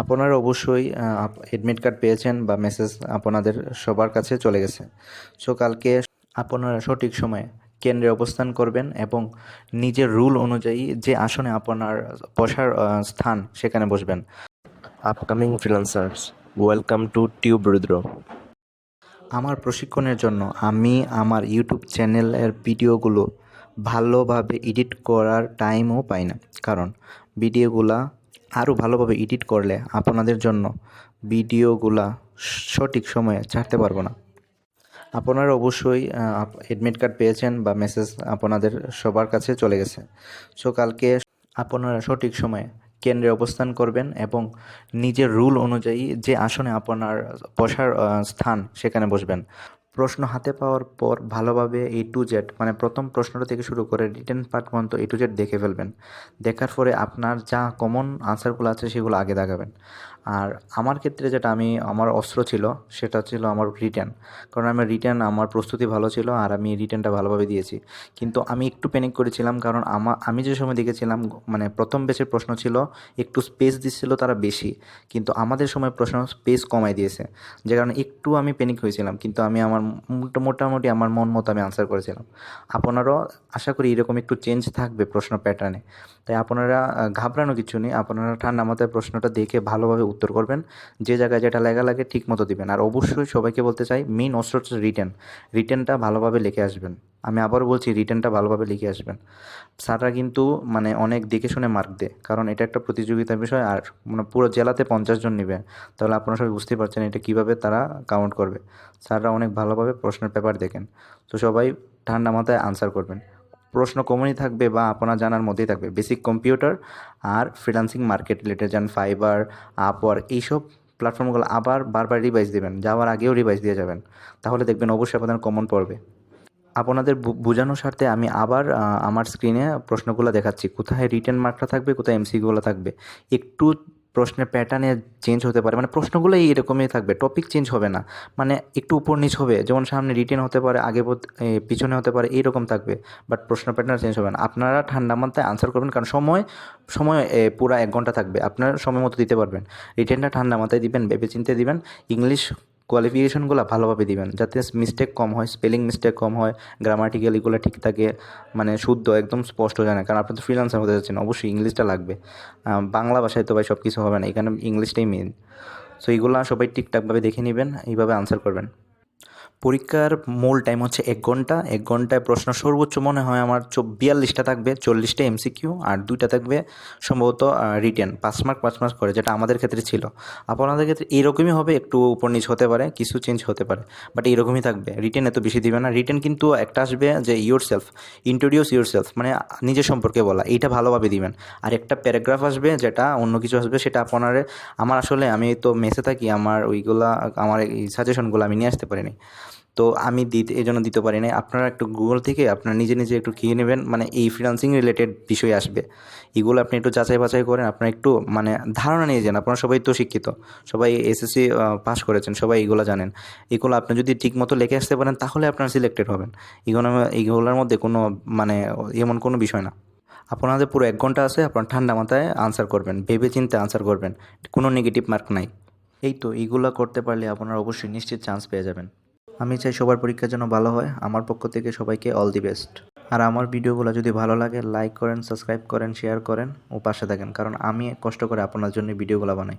আপনারা অবশ্যই admit card পেয়েছেন বা মেসেজ আপনাদের সবার কাছে চলে গেছে। সো কালকে আপনারা সঠিক সময়ে কেন্দ্রে অবস্থান করবেন এবং নিজের রুল অনুযায়ী যে আসনে আপনার বসার স্থান সেখানে বসবেন। Upcoming freelancers, welcome to tube Rudro. আমার প্রশিক্ষণের জন্য আমি আমার ইউটিউব চ্যানেলের ভিডিওগুলো ভালোভাবে এডিট করার টাইমও পাই না। কারণ ভিডিওগুলা আরও ভালোভাবে এডিট করলে আপনাদের জন্য ভিডিওগুলা সঠিক সময়ে ছাড়তে পারব না। আপনারা অবশ্যই এডমিট কার্ড পেয়েছেন বা মেসেজ আপনাদের সবার কাছে চলে গেছে। সো কালকে আপনারা সঠিক সময়ে কেন্দ্রে অবস্থান করবেন এবং নিজের রুল অনুযায়ী যে আসনে আপনার বসার স্থান সেখানে বসবেন। প্রশ্ন হাতে পাওয়ার পর ভালোভাবে এ টু জেড মানে প্রথম প্রশ্নটা থেকে শুরু করে রিটার্ন পার্ট পর্যন্ত এ টু জেড দেখে ফেলবেন। দেখার পরে আপনার যা কমন আনসারগুলো আছে সেগুলো আগে দেখাবেন। আর আমার ক্ষেত্রে যেটা আমি, আমার অস্ত্র ছিল, সেটা ছিল আমার রিটার্ন কারণ আমার রিটার্ন আমার প্রস্তুতি ভালো ছিল আর আমি রিটার্নটা ভালোভাবে দিয়েছি। কিন্তু আমি একটু প্যানিক করেছিলাম কারণ আমার আমি যে সময় দেখেছিলাম মানে প্রথম বেচের প্রশ্ন ছিল, একটু স্পেস দিচ্ছিল তারা বেশি। কিন্তু আমাদের সময় প্রশ্ন স্পেস কমাই দিয়েছে। যে কারণে একটু আমি প্যানিক হয়েছিলাম। কিন্তু আমি আমার মোটা- মোটামুটি আমার মন মতো আমি আনসার করেছিলাম। আপনারাও আশা করি এরকম একটু চেঞ্জ থাকবে প্রশ্ন প্যাটার্নে তাই আপনারা ঘাবড়ানো কিছু নেই। আপনারা ঠান্ডা মাথায় প্রশ্নটা দেখে ভালোভাবে উত্তর করবেন। যে জায়গায় যেটা লেগা লাগে ঠিক মতো দিবেন। আর অবশ্যই সবাইকে বলতে চাই মেন অস্ত্র হচ্ছে রিটেন রিটেনটা ভালোভাবে লিখে আসবেন। আমি আবারও বলছি রিটার্নটা ভালোভাবে লিখে আসবেন। স্যাররা কিন্তু মানে অনেক দেখে শুনে মার্ক দেয়। কারণ এটা একটা প্রতিযোগিতার বিষয়। আর মানে পুরো জেলাতে পঞ্চাশ জন নেবে। তাহলে আপনারা সবাই বুঝতেই পারছেন এটা কীভাবে তারা কাউন্ট করবে। স্যাররা অনেক ভালোভাবে প্রশ্নের পেপার দেখেন। তো সবাই ঠান্ডা মাথায় আনসার করবেন। প্রশ্ন কমনই থাকবে বা আপনার জানার মধ্যেই থাকবে। বেসিক কম্পিউটার আর ফ্রিলান্সিং মার্কেট রিলেটেড যেন ফাইবার আপওয়ার্ক এইসব প্ল্যাটফর্মগুলো আবার বারবার রিভাইজ দেবেন। যাওয়ার আগেও রিভাইজ দিয়ে যাবেন। তাহলে দেখবেন অবশ্যই আপনাদের কমন পড়বে। আপনাদের বোঝানোর স্বার্থে আমি আবার আমার স্ক্রিনে প্রশ্নগুলো দেখাচ্ছি। কোথায় রিটেন মার্কটা থাকবে, কোথায় এমসিগুলো থাকবে? একটু প্রশ্নের প্যাটার্নে চেঞ্জ হতে পারে। মানে প্রশ্নগুলো এরকমই থাকবে টপিক চেঞ্জ হবে না। মানে একটু উপর নিচ হবে, যেমন সামনে রিটেন হতে পারে, আগে পিছনে হতে পারে এইরকম থাকবে। বাট প্রশ্ন প্যাটার্ন চেঞ্জ হবে না। আপনারা ঠান্ডা মাথায় আনসার করবেন, কারণ সময় সময় পুরা এক ঘণ্টা থাকবে। আপনারা সময় মতো দিতে পারবেন। রিটেনটা ঠান্ডা মাথায় দিবেন ভেবে চিনতে দিবেন। ইংলিশ কোয়ালিফিকেশনগুলো ভালোভাবে দিবেন। যাতে মিস্টেক কম হয় স্পেলিং মিস্টেক কম হয় গ্রামাটিক্যাল এগুলো ঠিক থাকে মানে শুদ্ধ, একদম স্পষ্ট জানে কারণ আপনি তো ফ্রিলান্সার হতে যাচ্ছেন, অবশ্যই ইংলিশটা লাগবে। বাংলা ভাষায় তো ভাই সব কিছু হবে না, এখানে ইংলিশটাই মেন সো এইগুলো সবাই ঠিকঠাকভাবে দেখে নেবেন, এইভাবে আনসার করবেন। পরীক্ষার মূল টাইম হচ্ছে এক ঘণ্টা। এক ঘন্টায় প্রশ্ন সর্বোচ্চ মনে হয় আমার বিয়াল্লিশটা থাকবে, চল্লিশটা এমসিকিউ আর দুইটা থাকবে সম্ভবত রিটেন পাঁচ মার্ক পাঁচ মার্ক করে, যেটা আমাদের ক্ষেত্রে ছিল। আপনাদের ক্ষেত্রে এইরকমই হবে, একটু উপর নিচ হতে পারে, কিছু চেঞ্জ হতে পারে বাট এইরকমই থাকবে। রিটেন এত বেশি দিবে না। রিটেন কিন্তু একটা আসবে যে yourself introduce yourself মানে নিজের সম্পর্কে বলা, এইটা ভালোভাবে দিবেন। আর একটা প্যারাগ্রাফ আসবে যেটা অন্য কিছু আসবে, সেটা আপনার, আমার আসলে আমি তো মেসে থাকি, আমার ওইগুলা, আমার এই সাজেশনগুলো আমি নিয়ে আসতে পারিনি। তো আমি দিতে এই জন্য দিতে পারি নাই। আপনারা একটু গুগল থেকে আপনারা নিজে নিজে একটু কিনে নেবেন। মানে এই ফ্রিলান্সিং রিলেটেড বিষয় আসবে। এগুলো আপনি একটু যাচাই বাছাই করেন। আপনারা একটু মানে ধারণা নিয়ে যান। আপনারা সবাই তো শিক্ষিত। সবাই এসএসসি পাস করেছেন। সবাই এগুলো জানেন। এগুলো আপনি যদি ঠিক মতো লিখে আসতে পারেন, তাহলে আপনারা সিলেক্টেড হবেন। এগুলো এইগুলোর মধ্যে কোনো মানে এমন কোনো বিষয় না। আপনাদের পুরো এক ঘণ্টা আছে, আপনার ঠান্ডা মাথায় আনসার করবেন। ভেবে চিন্তে আনসার করবেন। কোনো নেগেটিভ মার্ক নাই। এই তো এইগুলো করতে পারলে আপনারা অবশ্যই নিশ্চিত চান্স পেয়ে যাবেন। আমি চাই সবার পরীক্ষার জন্য ভালো হয়। আমার পক্ষ থেকে সবাইকে অল দি বেস্ট আর আমার ভিডিওগুলো যদি ভালো লাগে লাইক করেন সাবস্ক্রাইব করেন শেয়ার করেন, ও পাশে থাকেন। কারণ আমি কষ্ট করে আপনার জন্য ভিডিওগুলো বানাই।